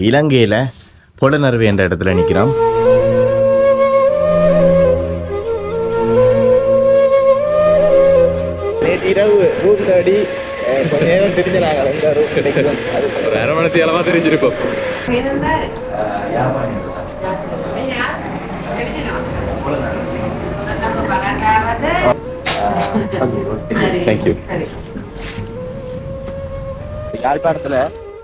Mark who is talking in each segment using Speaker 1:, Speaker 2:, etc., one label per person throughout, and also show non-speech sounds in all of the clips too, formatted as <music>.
Speaker 1: இலங்கையில் பொலனறுவை என்ற இடத்துல நிற்கிறோம் இரவு ரூம் தேடி கொஞ்ச நேரம் தெரிஞ்சாங்க எந்த ரூம் கிடைக்கும் அது
Speaker 2: ஒரு அரை மணி தேலமா தெரிஞ்சிருக்கும் தேங்க்யூ
Speaker 1: யாழ்ப்பாணத்தில்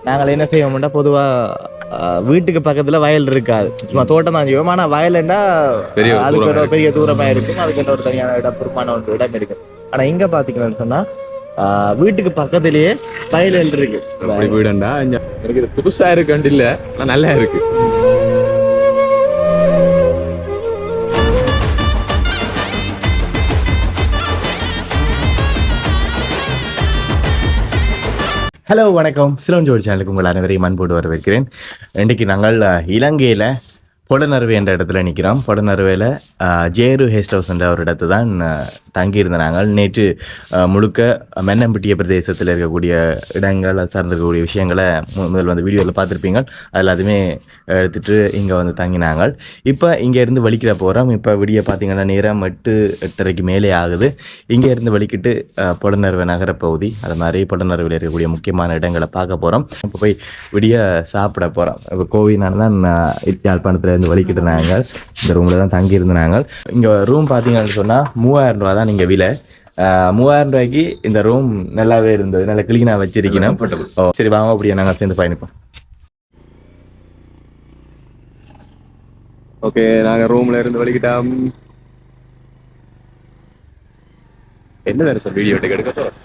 Speaker 1: நாங்கள் என்ன செய்வோம்னா பொதுவாக வீட்டுக்கு பக்கத்தில் வயல் இருக்காது. சும்மா தோட்டம் தான் செய்வோம். ஆனால்
Speaker 2: ஒரு
Speaker 1: அதுக்கு ஒரு பெரிய தூரமாக இருக்கும் அதுக்கு ஒரு தனியான இடம் பொறுப்பான ஒரு இடம் இருக்கு. ஆனால் இங்கே பார்த்தீங்கன்னு சொன்னால் வீட்டுக்கு பக்கத்துலேயே வயல்கள் இருக்கு.
Speaker 2: வீடுண்டா எனக்கு இது புதுசா இருக்குன்னு இல்ல நல்லா இருக்கு.
Speaker 1: ஹலோ வணக்கம். சிலோஞ்சோடி சேனலுக்கு உங்கள் அனைவரையும் அன்போடு வரவேற்கிறேன். இன்றைக்கு நாங்கள் இலங்கையில் பொடநறுவை என்ற இடத்துல நிற்கிறோம் பொடநறுவையில் ஜேரு ஹேஸ்ட் ஹவுஸ் என்ற ஒரு இடத்து தான் தங்கியிருந்த நாங்கள் நேற்று முழுக்க மென்னம்பட்டிய பிரதேசத்தில் இருக்கக்கூடிய இடங்கள் சார்ந்திருக்கக்கூடிய விஷயங்களை முதல் வந்து வீடியோவில் பார்த்துருப்பீங்க. அது எல்லாத்தையுமே எடுத்துட்டு இங்கே வந்து தங்கினாங்க. இப்போ இங்கே இருந்து வலிக்கிற போகிறோம் இப்போ விடிய பார்த்தீங்கன்னா நேரம் எட்டு எட்டரைக்கு மேலே ஆகுது. இங்கே இருந்து வலிக்கிட்டு அஹ், நகர பகுதி அது மாதிரி பொலனறுவையில் இருக்கக்கூடிய முக்கியமான இடங்களை பார்க்க போகிறோம் இப்போ போய் விடிய சாப்பிட போகிறோம் இப்போ கோவினால தான் யாழ்ப்பாணத்தில் இருந்து வலிக்கிட்டு இருந்தாங்க. இந்த ரூமில் தான் தங்கி இருந்தாங்க இங்கே ரூம் பார்த்தீங்கன்னு சொன்னால் மூவாயிரம் ரூபா தான் நீங்கள் விலை. மூவாயிரம் ரூபாய்க்கு இந்த ரூம் நல்லாவே இருந்தது. நல்லா கிளீனாக வச்சிருக்கணும். சரி வாங்க அப்படியே நாங்கள் சேர்ந்து பயணிப்போம்
Speaker 2: ஓகே நாங்க ரூம்ல இருந்து வலிக்கிட்டோம் என்ன வேற சார் வீடியோ எடுக்க போறோம்.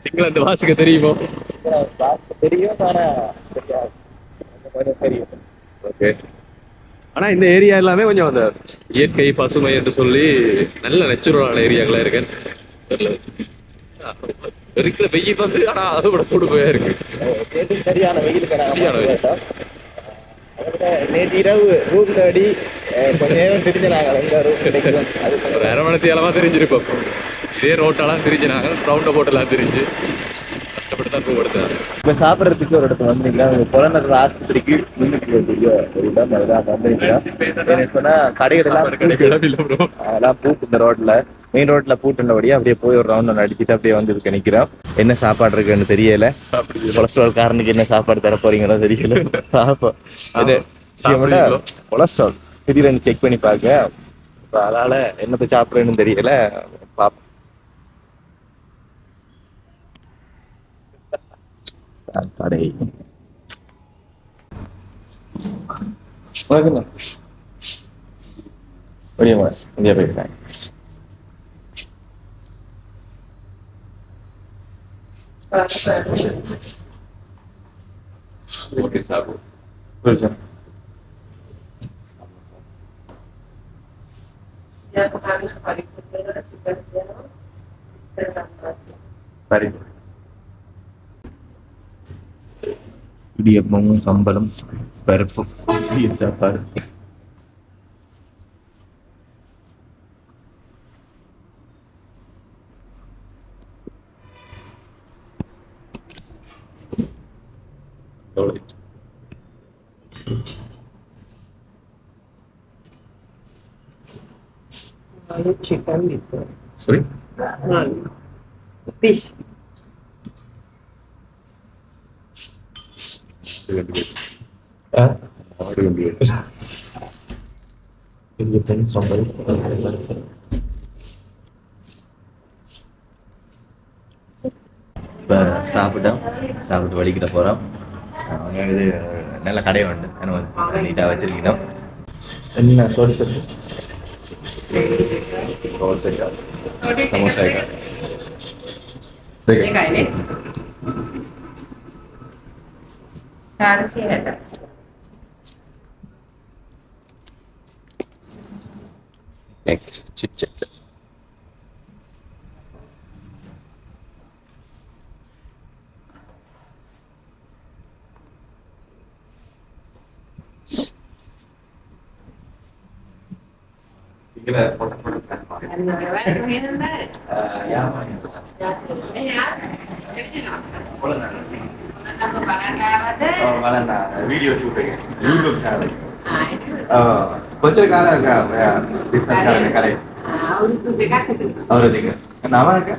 Speaker 2: சிங்கள அந்த வாசிக்க தெரியுமோ?
Speaker 1: தெரியும் ஆனால் தெரியும்.
Speaker 2: ஓகே ஆனா இந்த ஏரியா எல்லாமே கொஞ்சம் அந்த இயற்கை பசுமை என்று சொல்லி நல்ல நேச்சுரலான ஏரியாக்களா இருக்கு. தெரியல. இருக்கிற வெயில் வந்து ஆனா அதை விட கொடுமையா இருக்கு.
Speaker 1: சரியான
Speaker 2: சரியான வெயில்.
Speaker 1: விட நேற்று இரவு ரூம் தேடி கொஞ்ச நேரம் தெரிஞ்ச நாங்கள் எந்த ரூம் அது
Speaker 2: அரை மணி தேலமா தெரிஞ்சிருப்போம் இதே ரோட்டெல்லாம் தெரிஞ்சு நாங்க ரவுண்ட போட்டெல்லாம் தெரிஞ்சு கஷ்டப்பட்டு தான் ரூம் எடுத்தேன்
Speaker 1: இப்போ சாப்பிட்றதுக்கு ஒரு இடத்துல வந்தீங்களா? புலனர் ஆஸ்பத்திரிக்கு முன்னுக்கு இடம் அதுதான் வந்தீங்களா? எனக்கு சொன்னா கடைகள் எல்லாம்
Speaker 2: சாப்பாடு இடமில்ல bro.
Speaker 1: அதெல்லாம் பூட்டு இந்த ரோட்ல மெயின் ரோட்ல பூட்டுனபடியே அப்படியே போய் ஒரு ரவுண்ட் அடிச்சுட்டு அப்படியே வந்து இதுக்கு நிக்கிறோம் என்ன சாப்பாடு இருக்குன்னு தெரியல. கொலஸ்ட்ரால் காரனுக்கு என்ன சாப்பாடு தர போறீங்களோ தெரியல? கொலஸ்ட்ரால் திடீர்னு செக் பண்ணி பார்க்க அதனால என்னத்தை சாப்பிடுறேன்னு தெரியல. பாப்போம் கடை உனக்கு என்ன வெளியே வா இந்தியா போயிருக்கேன்
Speaker 2: ஓகே சாப்பிடு
Speaker 1: புரியுது சரி dia సంబలం పరుపు పిజ్జా
Speaker 2: పరుపు
Speaker 3: chicken gitu.
Speaker 2: Sorry.
Speaker 3: Sorry? Fish.
Speaker 2: ஆடு வண்டி
Speaker 1: இடியப்பம் சம்பளம் இப்போ சாப்பிட்டோம் சாப்பிட்டு வலிக்கிட்ட போகிறோம் அவங்க இது நல்ல கடை உண்டு நீட்டாக வச்சிருக்கணும் என்ன சோடி சொல்லு
Speaker 2: samosa
Speaker 3: Kak ini. Harus sih ada.
Speaker 1: Video shooting YouTube channel
Speaker 3: కొంచెం కాలం
Speaker 1: బిజినెస్ కాలం
Speaker 3: కరే అవరు
Speaker 1: దిగ నవాక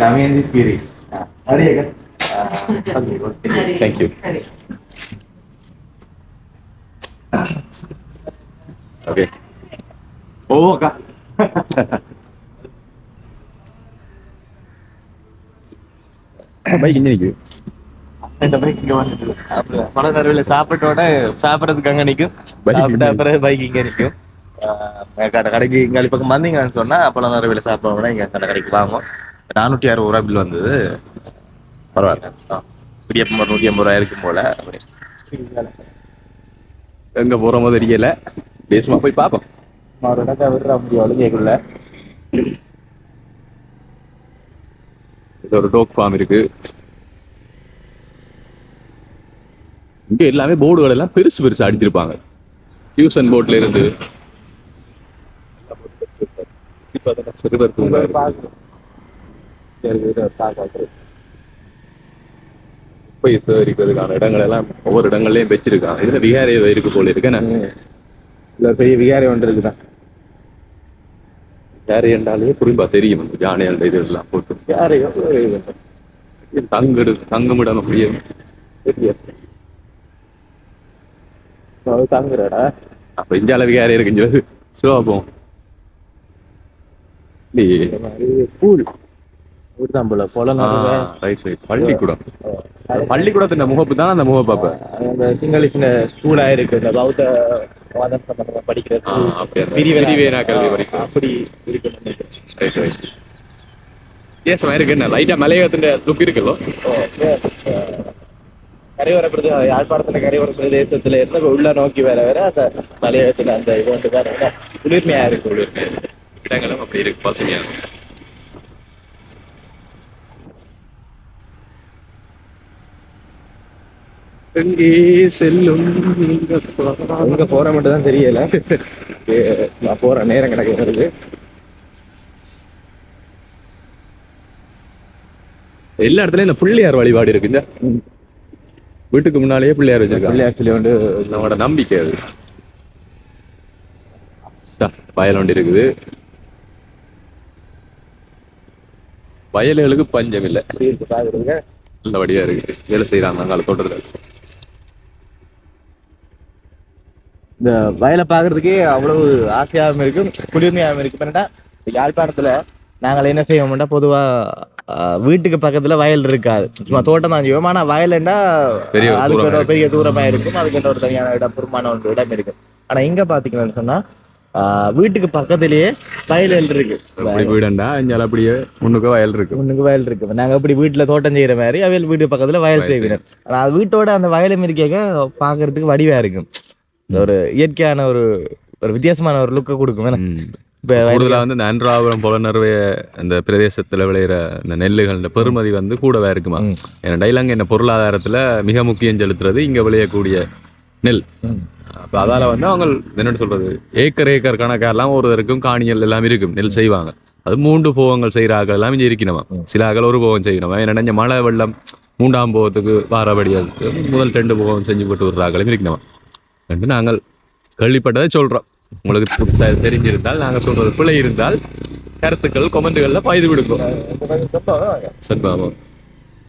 Speaker 1: నవయంతి స్పీరీస్
Speaker 3: అరే
Speaker 2: థ్యాంక్ యూ
Speaker 3: ఓకే
Speaker 2: ఓ
Speaker 1: అక్క
Speaker 2: பைக் இங்கே நிற்குது
Speaker 1: இந்த பைக் இங்க வந்துட்டு அப்புறம் பல தடவை சாப்பிட்டோட சாப்பிடறதுக்கு அங்க நிக்கும். சாப்பிட்ட அப்புறம் பைக் இங்க கடை கடைக்கு இங்க பக்கம் வந்தீங்கன்னு சொன்னா பல தடவை சாப்பிடுவோம்னா இங்க கடை கடைக்கு வாங்கும் நானூற்றி அறுபது ரூபா பில் வந்தது.
Speaker 2: பரவாயில்ல.
Speaker 1: இடியப்பம் நூற்றி ஐம்பது ரூபாய் இருக்கும் போல.
Speaker 2: எங்கே போகிறோமோ தெரியல. பேசுமா போய் பார்ப்போம்.
Speaker 1: ஒரு இடத்த விடுற முடியும் கேட்கல.
Speaker 2: இது ஒரு டோக் ஃபார்ம் இருக்கு. இங்க எல்லாமே போர்டுகள் எல்லாம் பெருசு பெருசு அடிச்சிருப்பாங்க. டியூஷன் போர்ட்ல இருந்து. சிறுவர் பூங்கா குப்பை சேகரிக்கிறதுக்கான இடங்கள் எல்லாம் ஒவ்வொரு இடங்கள்லயும் வச்சிருக்கான் இதுல விகாரி இருக்கு போல இருக்கு
Speaker 1: இல்ல பெரிய விகாரி ஒன்று இருக்குதான்.
Speaker 2: விகாரி என்றாலே புரியும்பா தெரியும் அந்த அந்த இது எல்லாம் போட்டு
Speaker 1: யாரையோ
Speaker 2: தங்கிடு தங்குமிடம் அப்படியே.
Speaker 1: தாங்குறடா?
Speaker 2: அப்ப இந்தியால விகாரி இருக்குஞ்சு ஸ்லோவா போவோம் இல்லையே
Speaker 1: ஸ்கூல் இப்படிதான் போல. பொலனறுவ
Speaker 2: ரைட் ரைட் பள்ளிக்கூடம். பள்ளிக்கூடத்தின் முகப்பு தான் அந்த முகப்பாப்ப
Speaker 1: அந்த சிங்கள ஸ்கூலா இருக்கு. இந்த பௌத்த மதம் சம்பந்தமா? பிரிவினை-
Speaker 2: கல்வி.
Speaker 1: அப்படி இருக்கு.
Speaker 2: ரைட் ரைட் இருக்கு. என்ன லைட்டா மலையகத்தின் லுக் இருக்குல்லோ
Speaker 1: கரையோர பிரதேச யாழ்ப்பாணத்துல கரையோர பிரதேசத்துல இருந்து உள்ள நோக்கி வர வர அந்த மலையகத்துல அந்த இது வந்து பாருங்க குளிர்மையா இருக்கு.
Speaker 2: இடங்களும் அப்படி இருக்கு. பசுமையா எங்கே செல்லும்?
Speaker 1: எங்க போற மட்டும் தான் தெரியல நான் போற நேரம் கணக்கு வருது.
Speaker 2: எல்லா இடத்துலயும் இந்த பிள்ளையார் வழிபாடு இருக்கு இந்த வீட்டுக்கு முன்னாலேயே பிள்ளையார் வச்சிருக்காங்க.
Speaker 1: பிள்ளையார் சிலை வந்து
Speaker 2: நம்மளோட நம்பிக்கை அது. சா, வயல் ஒன்று இருக்குது. வயல்களுக்கு பஞ்சம் இல்லை. நல்லபடியா இருக்கு. வேலை செய்யறாங்க அங்கால தோட்டத்துல.
Speaker 1: இந்த வயலை பாக்குறதுக்கே அவ்வளவு ஆசையாகவும் இருக்கும் குளிர்மையாகவும் இருக்கும். என்னடா யாழ்ப்பாணத்துல நாங்கள் என்ன செய்வோம்னா பொதுவா ஆஹ், வீட்டுக்கு பக்கத்துல வயல் இருக்காது. சும்மா தோட்டம் தான் செய்வோம். ஆனா வயல்னா
Speaker 2: பெரிய
Speaker 1: அதுக்கு பெரிய தூரமா இருக்கும். அதுக்கு ஒரு தனியான இடம் பெருமான ஒரு இடம் இருக்கும். ஆனா இங்க பாத்தீங்கன்னு சொன்னா ஆஹ், வீட்டுக்கு பக்கத்திலேயே வயல்கள் இருக்கு.
Speaker 2: வீடுண்டா இங்க அப்படியே முன்னுக்கு வயல் இருக்கு.
Speaker 1: முன்னுக்கு வயல் இருக்கு. நாங்க அப்படி வீட்டுல தோட்டம் செய்யற மாதிரி அவையல் வீட்டு பக்கத்துல வயல்
Speaker 2: வயல்
Speaker 1: செய்வினோம் ஆனா அது வீட்டோட அந்த வயலும் இருக்கேங்க பாக்குறதுக்கு வடிவா இருக்கும். ஒரு இயற்கையான ஒரு ஒரு வித்தியாசமான ஒரு லுக்கை கொடுக்கும்? இப்ப வயல்
Speaker 2: கூடுதலா வந்து இந்த அன்றாபுரம் புலனறுவைய இந்த பிரதேசத்துல விளையிற இந்த நெல்லுகள் இந்த பெருமதி வந்து கூடவே இருக்குமா. ஏன்னா இலங்கை என்ன பொருளாதாரத்துல மிக முக்கியம் செலுத்துறது இங்க விளையக்கூடிய நெல். அப்ப அதால வந்து அவங்க என்ன சொல்றது? ஏக்கர் ஏக்கர் கணக்கெல்லாம் ஒருத்தருக்கும் காணிகள் எல்லாம் இருக்கும். நெல் செய்வாங்க. அது மூன்று போகங்கள் செய்யற ஆக்கள் எல்லாம் இங்க இருக்கணுமா. சில ஆக்கள் ஒரு போகம் செய்யணுமா? ஏன்னா மழை வெள்ளம் மூன்றாம் போகத்துக்கு வாரபடியா முதல் ரெண்டு போகம் செஞ்சு போட்டு விடுற ஆக்களும் இருக்கணுமா என்று நாங்கள் கேள்விப்பட்டதை சொல்றோம். உங்களுக்கு புதுசா தெரிஞ்சிருந்தால் நாங்க சொல்றது பிழை இருந்தால் கருத்துக்கள்
Speaker 1: இந்த கொஞ்சம் சொப்பம்
Speaker 2: சண்பகம்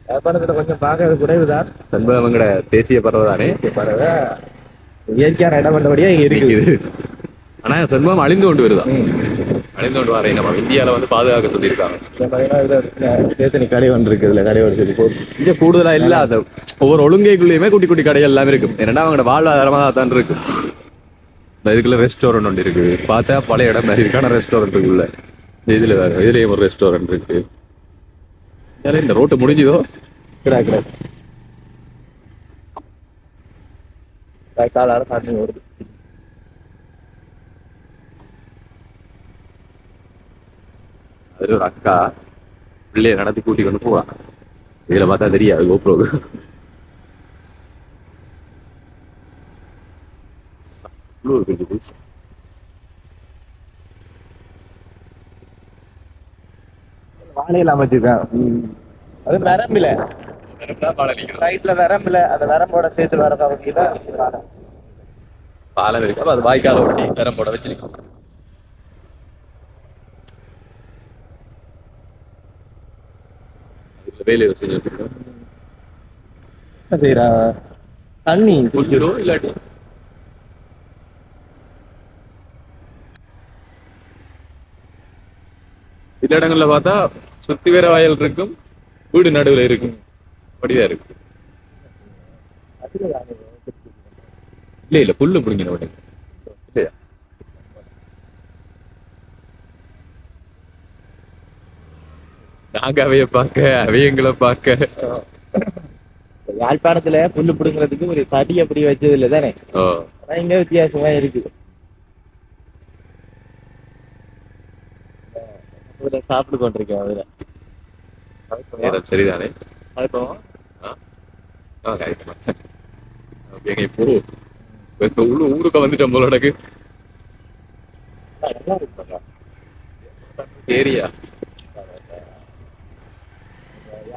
Speaker 1: யாழ்ப்பாணத்துல கொஞ்சம் பார்க்கறது குறைவுதான்.
Speaker 2: சண்பகங்கட தேசிய பறவைதானே
Speaker 1: பரவ இயற்கையான இடம் வந்தபடியே இங்க இருக்குது
Speaker 2: இருக்குது ஆனா சண்பகம் அழிந்து கொண்டு வருதா? அழிந்து கொண்டு வரை நம்ம இந்தியால வந்து பாதுகாக்க சொல்லியிருக்காங்க.
Speaker 1: சேத்தனி கடை இருக்கு இதுல கடை
Speaker 2: இங்க கூடுதலா இல்ல அந்த ஒவ்வொரு ஒழுங்கைக்குள்ளேயுமே குட்டி குட்டி கடைகள் எல்லாமே இருக்கும். ஏன்னா அவங்களோட வாழ்வாதாரமா தான் இருக்கு. இந்த இதுக்குள்ள ரெஸ்டாரண்ட் ஒன்று இருக்கு. பார்த்தா பழைய இடம் மாதிரி இருக்கான ரெஸ்டாரண்ட் இந்த இதுல வேற இதுலயும் ஒரு ரெஸ்டாரண்ட் இருக்கு. ஏன்னா இந்த ரோட்டு முடிஞ்சுதோ?
Speaker 1: கிடா கிடா. காலால சாமி வருது.
Speaker 2: அதுல ஒரு அக்கா பிள்ளைய நடத்தி கூட்டி கொண்டு போவா இதுல பார்த்தா தெரியாது கோப்ரோ
Speaker 1: வாழையில அமைச்சிருக்கேன் அது
Speaker 2: நிற்கிறது
Speaker 1: சைட்ல வரம்பில அந்த வரம்போட சேர்த்து வர
Speaker 2: பாலம் இருக்கு அப்ப அது வாய்க்கால ஒட்டி பெரம் போட வச்சிருக்கோம் வேலையை செஞ்சு வச்சிருக்கோம்
Speaker 1: செய்யறா தண்ணி
Speaker 2: குளிச்சிடும் இல்லாட்டி? சில இடங்கள்ல பார்த்தா சுத்தி வேற வயல் இருக்கும் வீடு நடுவுல இருக்கும். அப்படிதான் இருக்கு. இல்ல இல்ல புல்லு பிடிங்கின உடனே. நாங்க அவைய பார்க்க அவையங்களை பார்க்க. <laughs>
Speaker 1: யாழ்ப்பாணத்துல புல்லு பிடுங்கிறதுக்கு ஒரு தடி அப்படி வச்சது இல்ல தானே இங்க வித்தியாசமா இருக்கு சாப்பிட்டு கொண்டிருக்கேன் அதுல.
Speaker 2: சரிதானே? ஓகேங்க இப்போ இப்ப உள்ள ஊருக்கு வந்துட்டோம் போல ஏரியா
Speaker 1: யாழ்ப்பாணத்துல புல்லு பிடுங்கிறதுக்கு ஒரு வித்தியாசம்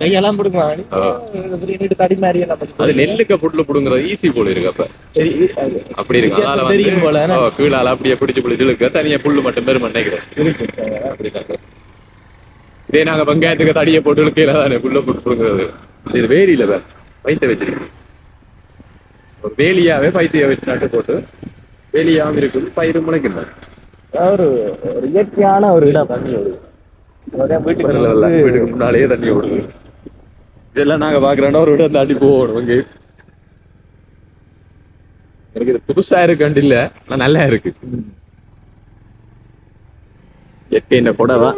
Speaker 1: கையெல்லாம் பிடுங்குவாங்க
Speaker 2: ஆ.
Speaker 1: நீட்டு தடி மாதிரி எல்லாம் பண்ணி
Speaker 2: அது நெல்லுக்க புட்ல புடுங்குறது ஈஸி போல இருக்கு அப்ப. அப்படி இருக்கு. அதால
Speaker 1: தெரியும் போல,
Speaker 2: கீழால அப்படியே பிடிச்சு பிடிச்சு இழுக்க தனியா புல்லு மட்டும் பெரும் நினைக்கிறேன்
Speaker 1: இருக்கு
Speaker 2: அப்படிதான் இதே நாங்க வெங்காயத்துக்கு தடியை போட்டு இழுக்கையில தானே புல்ல போட்டு புடுங்குறது. இது வேற பைத்த வச்சிருக்கு. வேலியாவே பைத்திய வச்சு நட்டு போட்டு வேலியாவும் இருக்கும் பயிரும் முளைக்கின்றாங்க
Speaker 1: ஒரு ஒரு இயற்கையான ஒரு இடம். ஒரு வீட்டுக்கு
Speaker 2: வீட்டுக்கு முன்னாலேயே தண்ணி ஓடுது. இதெல்லாம் நாங்க பாக்குறோம்னா ஒரு விட தாண்டி போகணும் இங்க எனக்கு இது புதுசா இருக்குன்னு இல்ல ஆனா நல்லா இருக்கு. இயற்கை இந்த புடவை.